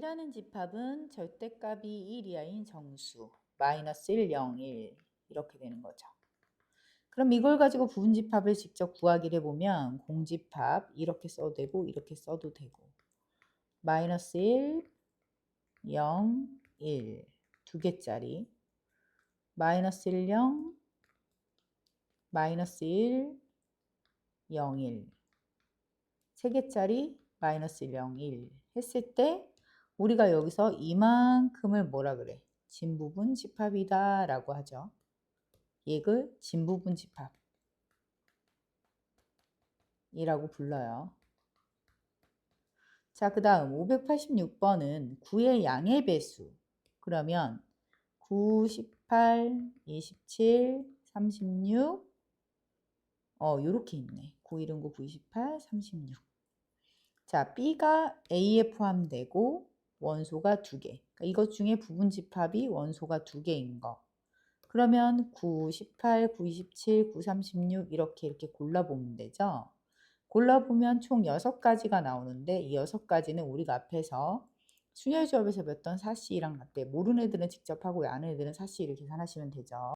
1이라는 집합은 절대값이 1 이하인 정수 마이너스 1, 0, 1 이렇게 되는 거죠. 그럼 이걸 가지고 부분집합을 직접 구하기를 해보면 공집합 이렇게 써도 되고 이렇게 써도 되고 마이너스 1, 0, 1 두 개짜리 마이너스 1, 0 마이너스 1, 0, 1 세 개짜리 마이너스 1, 0, 1 했을 때 우리가 여기서 이만큼을 뭐라 그래? 진부분 집합이다 라고 하죠. 얘를 진부분 집합 이라고 불러요. 자, 그 다음 586번은 9의 양의 배수. 그러면 9, 18, 27, 36 어, 요렇게 있네. 9, 1은 9, 9, 28, 36 자, B가 A에 포함되고 원소가 두 개. 그러니까 이것 중에 부분 집합이 원소가 두 개인 거. 그러면 9, 18, 9, 27, 9, 36 이렇게 이렇게 골라보면 되죠. 골라보면 총 6가지가 나오는데 이 6가지는 우리가 앞에서 순혈조합에서 배웠던 사씨랑 같대. 모르는 애들은 직접 하고 아는 애들은 사씨를 계산하시면 되죠.